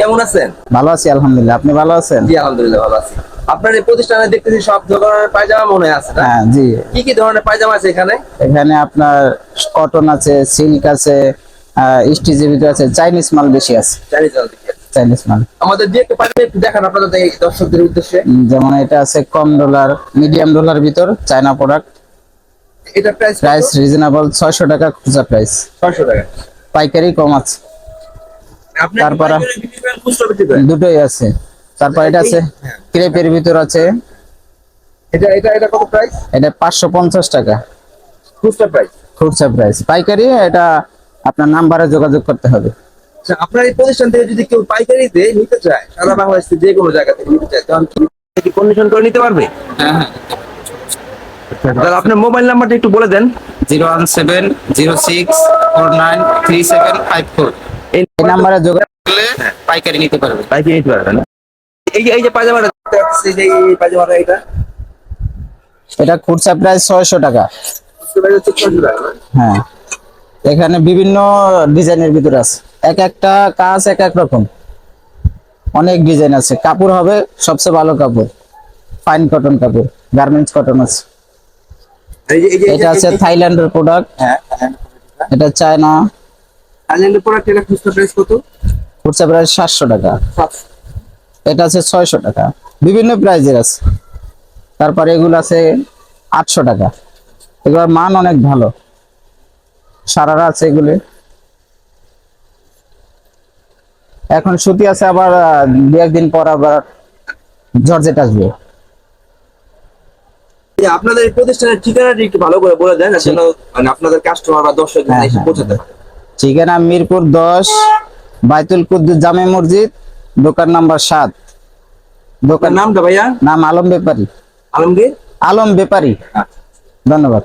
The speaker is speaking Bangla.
কেমন আছেন? ভালো আছি আলহামদুলিল্লাহ। আপনি ভালো আছেন? জি আলহামদুলিল্লাহ ভালো আছি। আপনার এই প্রতিষ্ঠানে দেখতেছি সব ধরনের পায়জামা মনে আছে হ্যাঁ জি। কি কি ধরনের পায়জামা আছে এখানে? এখানে আপনার কটন আছে সিল্ক আছে স্টিচের ভিতরে আছে চাইনিজ মাল বেশি আছে। চাইনিজ মাল দেখি। চাইনিজ মাল। আমাদের যে একটা পায়জামা একটু দেখান আপনাদের দর্শকদের উদ্দেশ্যে। যেমন এটা আছে কম ডলার মিডিয়াম ডলার ভিতর চায়না প্রোডাক্ট এটা প্রাইস প্রাইস রিজনেবল ছয়শো টাকা খুচরা প্রাইস ছয়শো টাকা। পাইকারি কম আছে। তারপরে- পাইকারি? দুটোই আছে। তারপর এটা আছে হ্যাঁ। ক্রেপের ভিতর আছে। এটা এটা এটা কত প্রাইস এটা পাঁচশো পঞ্চাশ টাকা। খুচরা প্রাইস খুচরা প্রাইস পাইকারি এটা আপনার নাম্বারে যোগাযোগ করতে হবে। আচ্ছা আপনার এই প্রতিষ্ঠান থেকে যদি কেউ পাইকারিতে নিতে চায় সারা বাংলাদেশে যে কোনো জায়গা থেকে নিতে চায় তখন কি কন্ডিশন করে নিতে পারবে? হ্যাঁ তাহলে আপনার মোবাইল নাম্বারটা একটু বলে দেন। Zero one seven zero six four nine three seven five four. নাম্বারে যোগাযোগ করলে পাইকারি নিতে পারবে পাইকারি নিতে পারবেন এই যে এই যে পায়জামাটা দেখতে যে এই পায়জামাটা এটা? এটা খুচরা প্রাইস ছয়শো টাকা। না? হ্যাঁ। এখানে বিভিন্ন ডিজাইনের ভিতরে আছে। এক একটা কাজ এক এক রকম। অনেক ডিজাইন আছে। কাপড় হবে সবচেয়ে ভালো কাপড়। ফাইন কটন কাপড় গার্মেন্টস কটন আছে। এই যে এটা আছে থাইল্যান্ডের প্রোডাক্ট হ্যাঁ হ্যাঁ। এটা চায়না থাইল্যান্ডের প্রোডাক্ট এটা খুচরা প্রাইস কত? খুচরা প্রাইস সাতশো টাকা। এটা আছে ছয়শো টাকা। বিভিন্ন প্রাইজের আছে। তারপরে এগুলো আছে আটশো টাকা। এগুলোর মান অনেক ভালো। সারারা আছে এগুলি। এখন সুতি আছে আবার দু একদিন পর আবার জর্জেট আসবে। আপনাদের প্রতিষ্ঠানের ঠিকানাটি একটু ভালো করে বলে দেন যেন মানে আপনাদের কাস্টমার বা দর্শক হ্যাঁ, এসে হ্যাঁ, পৌঁছাতে পারে। ঠিকানা মিরপুর দশ বাইতুল কুদ্দুস জামে মসজিদ দোকান নাম্বার সাত। দোকান নামটা ভাইয়া? নাম আলম ব্যাপারী। আলমগীর? আলম ব্যাপারী। আচ্ছা। ধন্যবাদ।